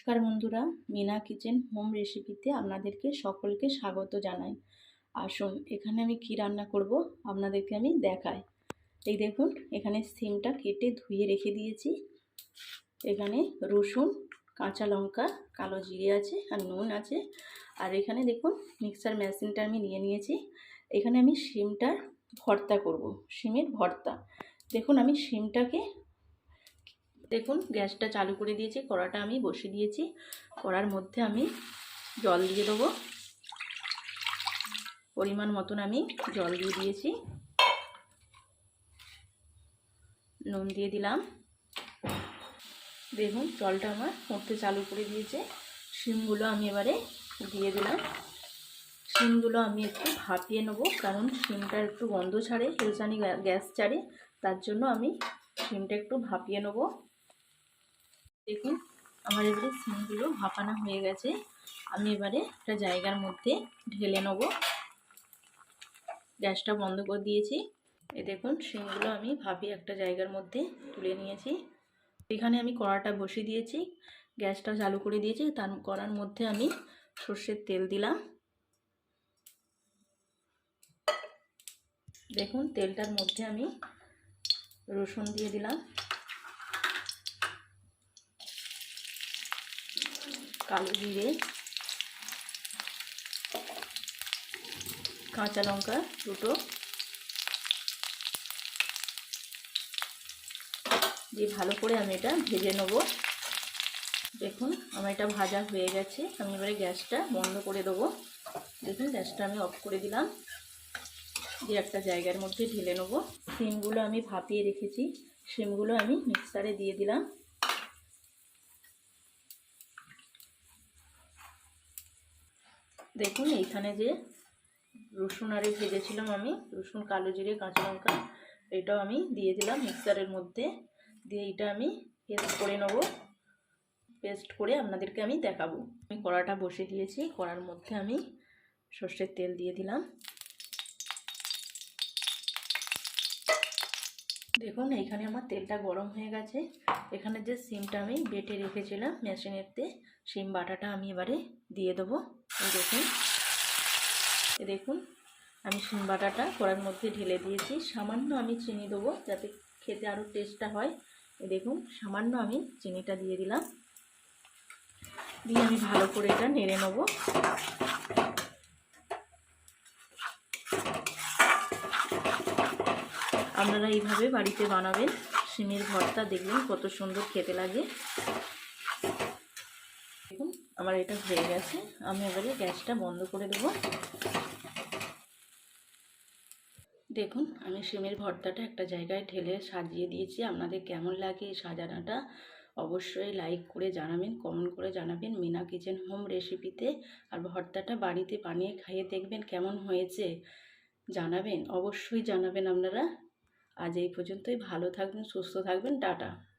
নমস্কার বন্ধুরা, Mina kitchen home রেসিপিতে আপনাদেরকে সকলকে স্বাগত জানাই। আসুন, এখানে আমি কি রান্না করব আপনাদেরকে আমি দেখাই। এই দেখুন, এখানে সিমটা কেটে ধুয়ে রেখে দিয়েছি। এখানে রসুন, কাঁচা লঙ্কা, কালো জিরে আছে আর নুন আছে। আর এখানে দেখুন, মিক্সার মেশিনটা আমি নিয়ে নিয়েছি। এখানে আমি সিমটার ভর্তা করব, সিমের ভর্তা। দেখুন, আমি সিমটাকে দেখুন, গ্যাসটা চালু করে দিয়েছি, কড়াটা আমি বসিয়ে দিয়েছি। কড়ার মধ্যে আমি জল দিয়ে দেবো। পরিমাণ মতন আমি জল দিয়ে দিয়েছি। নুন দিয়ে দিলাম। দেখুন, জলটা আমার মধ্যে চালু করে দিয়েছে। শিমগুলো আমি এবারে দিয়ে দিলাম। শিমগুলো আমি একটু ভাপিয়ে নেব, কারণ শিমটা একটু গন্ধ ছাড়ে, হেলসানি গ্যাস ছাড়ে, তার জন্য আমি শিমটা একটু ভাপিয়ে নেব। দেখুন, আমার এবারে সিমগুলো ভাপানো হয়ে গেছে। আমি এবারে একটা জায়গার মধ্যে ঢেলে নেব। গ্যাসটা বন্ধ করে দিয়েছি। এ দেখুন, সিমগুলো আমি ভাপিয়ে একটা জায়গার মধ্যে তুলে নিয়েছি। এখানে আমি কড়াটা বসিয়ে দিয়েছি, গ্যাসটা চালু করে দিয়েছি। তার কড়ার মধ্যে আমি সর্ষের তেল দিলাম। দেখুন, তেলটার মধ্যে আমি রসুন দিয়ে দিলাম। কালো জিরে, কাঁচা লঙ্কা দুটো, দিয়ে ভালো করে আমি এটা ভেজে নেব। দেখুন, আমার এটা ভাজা হয়ে গেছে। আমি এবারে গ্যাসটা বন্ধ করে দেবো। দেখুন, গ্যাসটা আমি অফ করে দিলাম। দিয়ে একটা জায়গার মধ্যে ঢেলে নেব। সিমগুলো আমি ভাপিয়ে রেখেছি। সিমগুলো আমি মিক্সারে দিয়ে দিলাম। দেখুন, এইখানে যে রসুন আরে ভেজেছিলাম আমি, রসুন, কালো জিরে, কাঁচা লঙ্কা, এটাও আমি দিয়ে দিলাম মিক্সারের মধ্যে। দিয়ে এটা আমি পেস্ট করে নেব। পেস্ট করে আপনাদেরকে আমি দেখাবো। আমি কড়াটা বসে দিয়েছি, কড়ার মধ্যে আমি সর্ষের তেল দিয়ে দিলাম। দেখুন, এইখানে আমার তেলটা গরম হয়ে গেছে। এখানে যে সিমটা আমি বেটে রেখেছিলাম মেশিনেরতে সিম বাটাটা আমি এবারে দিয়ে দেবো। দেখুন। দেখুন, আমি সিম বাটাটা কড়ার মধ্যে ঢেলে দিয়েছি। সামান্য আমি চিনি দেবো যাতে খেতে আরও টেস্টটা হয়। এ দেখুন, সামান্য আমি চিনিটা দিয়ে দিলাম। দিয়ে আমি ভালো করে এটা নেড়ে নেব। আপনারা এইভাবে বাড়িতে বানাবেন। সিমের ভর্তা দেখবেন কত সুন্দর খেতে লাগে। আমার এটা হয়ে গেছে। আমি এবারে গ্যাসটা বন্ধ করে দেব। দেখুন, আমি সিমের ভর্তাটা একটা জায়গায় ঢেলে সাজিয়ে দিয়েছি। আপনাদের কেমন লাগে এই সাজানোটা অবশ্যই লাইক করে জানাবেন কমেন্ট করে জানাবেন। মিনা কিচেন হোম রেসিপিতে আর ভর্তাটা বাড়িতে বানিয়ে খাইয়ে দেখবেন কেমন হয়েছে। জানাবেন, অবশ্যই জানাবেন আপনারা। আজ এই পর্যন্তই। ভালো থাকবেন, সুস্থ থাকবেন। টাটা।